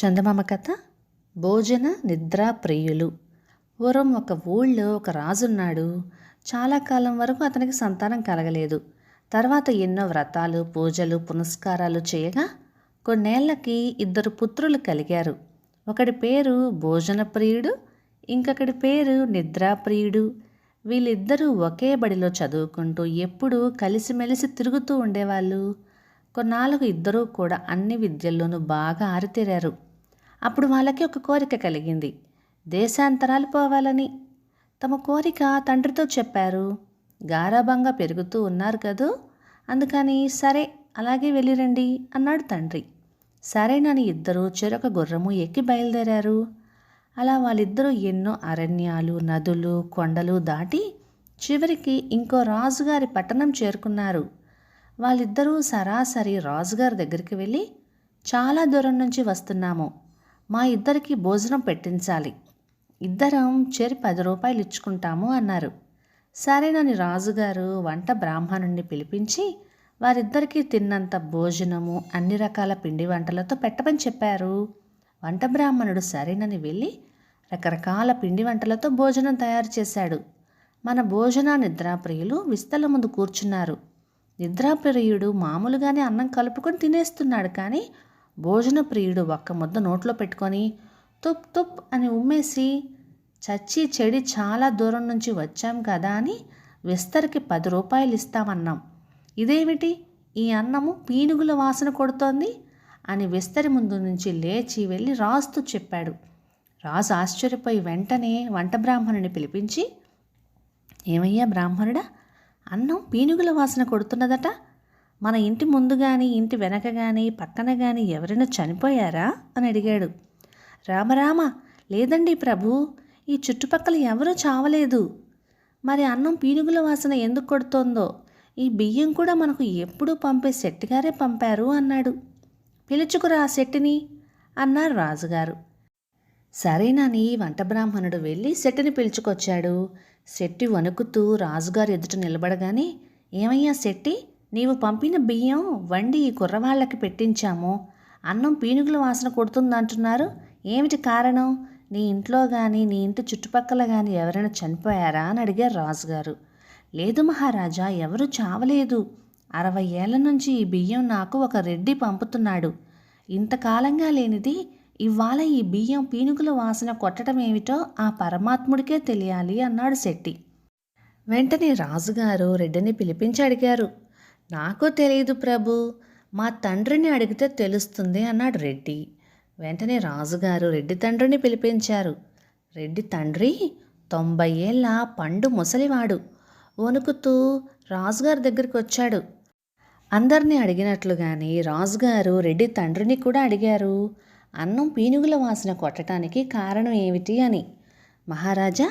చందమామ కథ భోజన నిద్రా ప్రియులు. పూర్వం ఒక ఊళ్ళో ఒక రాజున్నాడు. చాలా కాలం వరకు అతనికి సంతానం కలగలేదు. తర్వాత ఎన్నో వ్రతాలు పూజలు పునస్కారాలు చేయగా కొన్నేళ్ళకి ఇద్దరు పుత్రులు కలిగారు. ఒకడి పేరు భోజన ప్రియుడు ఇంకొకడి పేరు నిద్రా ప్రియుడు. వీళ్ళిద్దరూ ఒకే బడిలో చదువుకుంటూ ఎప్పుడూ కలిసిమెలిసి తిరుగుతూ ఉండేవాళ్ళు. కొన్నాళ్ళకు ఇద్దరూ కూడా అన్ని విద్యల్లోనూ బాగా ఆరితేరారు. అప్పుడు వాళ్ళకి ఒక కోరిక కలిగింది. దేశాంతరాలు పోవాలని. తమ కోరిక తండ్రితో చెప్పారు. గారాభంగా పెరుగుతూ ఉన్నారు కదూ? అందుకని సరే అలాగే వెళ్ళిరండి అన్నాడు తండ్రి. సరేనని ఇద్దరు చెరొక గుర్రము ఎక్కి బయలుదేరారు. అలా వాళ్ళిద్దరూ ఎన్నో అరణ్యాలు నదులు కొండలు దాటి చివరికి ఇంకో రాజుగారి పట్టణం చేరుకున్నారు. వాళ్ళిద్దరూ సరాసరి రాజుగారి దగ్గరికి వెళ్ళి చాలా దూరం నుంచి వస్తున్నాము. మా ఇద్దరికి భోజనం పెట్టించాలి. ఇద్దరం చేరి పది రూపాయలు ఇచ్చుకుంటాము అన్నారు. సరేనని రాజుగారు వంట బ్రాహ్మణుణ్ణి పిలిపించి వారిద్దరికీ తిన్నంత భోజనము అన్ని రకాల పిండి వంటలతో పెట్టమని చెప్పారు. వంట బ్రాహ్మణుడు సరేనని వెళ్ళి రకరకాల పిండి వంటలతో భోజనం తయారు చేశాడు. మన భోజన నిద్రాప్రియులు విస్తల ముందు కూర్చున్నారు. నిద్రాప్రియుడు మామూలుగానే అన్నం కలుపుకొని తినేస్తున్నాడు కానీ భోజన ప్రియుడు ఒక్క ముద్ద నోట్లో పెట్టుకొని తుప్ తుప్ అని ఉమ్మేసి చచ్చి చెడి చాలా దూరం నుంచి వచ్చాం కదా అని విస్తరికి పది రూపాయలు ఇస్తామన్నాం. ఇదేమిటి? ఈ అన్నము పీనుగుల వాసన కొడుతోంది అని విస్తరి ముందు నుంచి లేచి వెళ్ళి రాజుతో చెప్పాడు. రాజు ఆశ్చర్యపోయి వెంటనే వంట బ్రాహ్మణుని పిలిపించి ఏమయ్యా బ్రాహ్మణుడా అన్నం పీనుగుల వాసన కొడుతున్నదట? మన ఇంటి ముందు కానీ ఇంటి వెనక కానీ పక్కన కానీ ఎవరైనా చనిపోయారా? అని అడిగాడు. రామరామ లేదండి ప్రభు ఈ చుట్టుపక్కల ఎవరూ చావలేదు. మరి అన్నం పీనుగుల వాసన ఎందుకు కొడుతోందో? ఈ బియ్యం కూడా మనకు ఎప్పుడూ పంపే శెట్టిగారే పంపారు అన్నాడు. పిలుచుకురా ఆ శెట్టిని అన్నారు రాజుగారు. సరేనని వంట బ్రాహ్మణుడు వెళ్ళి శెట్టిని పిలుచుకొచ్చాడు. శెట్టి వణుకుతూ రాజుగారు ఎదుట నిలబడగానే ఏమయ్యా శెట్టి? నీవు పంపిన బియ్యం వండి ఈ కుర్రవాళ్ళకి పెట్టించాము. అన్నం పీనుగుల వాసన కొడుతుందంటున్నారు. ఏమిటి కారణం? నీ ఇంట్లో కానీ నీ ఇంటి చుట్టుపక్కల కానీ ఎవరైనా చనిపోయారా అని అడిగారు రాజుగారు. లేదు మహారాజా ఎవరు చావలేదు. అరవై ఏళ్ళ నుంచి ఈ బియ్యం నాకు ఒక రెడ్డి పంపుతున్నాడు. ఇంతకాలంగా లేనిది ఇవాళ ఈ బియ్యం పీనుగుల వాసన కొట్టడం ఏమిటో ఆ పరమాత్ముడికే తెలియాలి అన్నాడు శెట్టి. వెంటనే రాజుగారు రెడ్డిని పిలిపించి అడిగారు. నాకు తెలియదు ప్రభు మా తండ్రిని అడిగితే తెలుస్తుంది అన్నాడు రెడ్డి. వెంటనే రాజుగారు రెడ్డి తండ్రిని పిలిపించారు. రెడ్డి తండ్రి తొంభై ఏళ్ళ పండు ముసలివాడు వణుకుతూ రాజుగారి దగ్గరికి వచ్చాడు. అందరినీ అడిగినట్లుగానే రాజుగారు రెడ్డి తండ్రిని కూడా అడిగారు. అన్నం పీనుగుల వాసన కొట్టడానికి కారణం ఏమిటి అని. మహారాజా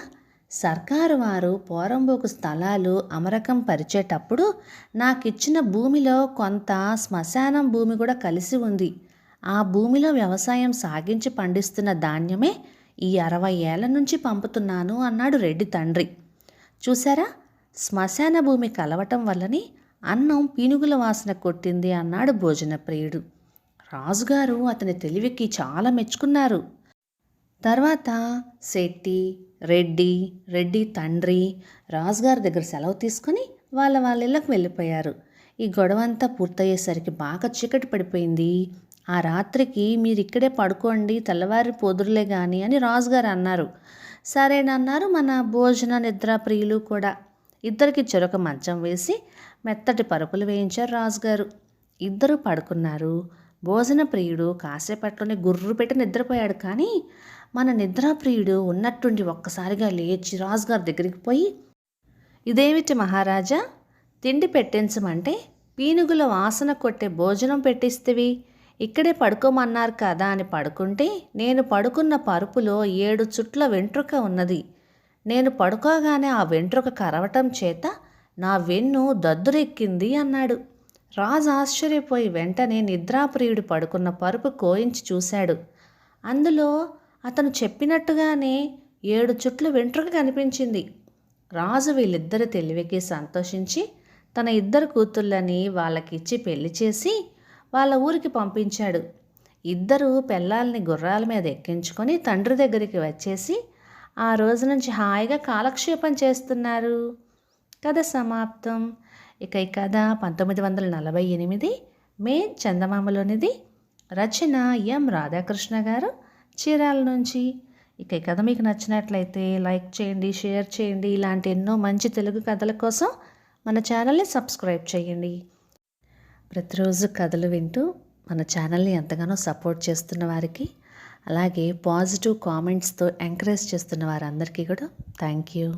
సర్కారు వారు పోరంబోకు స్థలాలు అమరకం పరిచేటప్పుడు నాకిచ్చిన భూమిలో కొంత శ్మశానం భూమి కూడా కలిసి ఉంది. ఆ భూమిలో వ్యవసాయం సాగించి పండిస్తున్న ధాన్యమే ఈ అరవై ఏళ్ళ నుంచి పంపుతున్నాను అన్నాడు రెడ్డి తండ్రి. చూసారా శ్మశాన భూమి కలవటం వల్లని అన్నం పీనుగుల వాసన కొట్టింది అన్నాడు భోజన ప్రియుడు రాజుగారు అతని తెలివికి చాలా మెచ్చుకున్నారు. తర్వాత శెట్టి రెడ్డి రెడ్డి తండ్రి రాజుగారి దగ్గర సెలవు తీసుకొని వాళ్ళ వాళ్ళ ఇళ్ళకు వెళ్ళిపోయారు. ఈ గొడవ అంతా పూర్తయ్యేసరికి బాగా చీకటి పడిపోయింది. ఆ రాత్రికి మీరు ఇక్కడే పడుకోండి తెల్లవారి పోదురులే కానీ అని రాజుగారు అన్నారు. సరేనన్నారు మన భోజన నిద్ర ప్రియులు కూడా. ఇద్దరికి చెరొక మంచం వేసి మెత్తటి పరుపులు వేయించారు రాజుగారు. ఇద్దరు పడుకున్నారు. భోజన ప్రియుడు కాసేపట్లోనే గుర్రు పెట్టి నిద్రపోయాడు కానీ మన నిద్రాప్రియుడు ఉన్నట్టుండి ఒక్కసారిగా లేచి రాజుగారి దగ్గరికి పోయి ఇదేమిటి మహారాజా? తిండి పెట్టించమంటే పీనుగుల వాసన కొట్టే భోజనం పెట్టిస్తేవి. ఇక్కడే పడుకోమన్నారు కదా అని పడుకుంటే నేను పడుకున్న పరుపులో ఏడు చుట్ల వెంట్రుక ఉన్నది. నేను పడుకోగానే ఆ వెంట్రుక కరవటం చేత నా వెన్ను దద్దురెక్కింది అన్నాడు. రాజు ఆశ్చర్యపోయి వెంటనే నిద్రాప్రియుడు పడుకున్న పరుపు కోయించి చూశాడు. అందులో అతను చెప్పినట్టుగానే ఏడు చుట్లు వెంట్రుక కనిపించింది. రాజు వీళ్ళిద్దరి తెలివికి సంతోషించి తన ఇద్దరు కూతుళ్ళని వాళ్ళకిచ్చి పెళ్ళి చేసి వాళ్ళ ఊరికి పంపించాడు. ఇద్దరు పిల్లల్ని గుర్రాల మీద ఎక్కించుకొని తండ్రి దగ్గరికి వచ్చేసి ఆ రోజు నుంచి హాయిగా కాలక్షేపం చేస్తున్నారు. కథ సమాప్తం. ఇక ఈ కథ పంతొమ్మిది వందల నలభై ఎనిమిది మే చందమామలోనిది. రచన ఎం రాధాకృష్ణ గారు. చీరాల నుంచి. ఇక ఈ కథ మీకు నచ్చినట్లయితే లైక్ చేయండి షేర్ చేయండి. ఇలాంటి ఎన్నో మంచి తెలుగు కథల కోసం మన ఛానల్ని సబ్స్క్రైబ్ చేయండి. ప్రతిరోజు కథలు వింటూ మన ఛానల్ని ఎంతగానో సపోర్ట్ చేస్తున్న వారికి అలాగే పాజిటివ్ కామెంట్స్తో ఎంకరేజ్ చేస్తున్న వారందరికీ కూడా థ్యాంక్ యూ.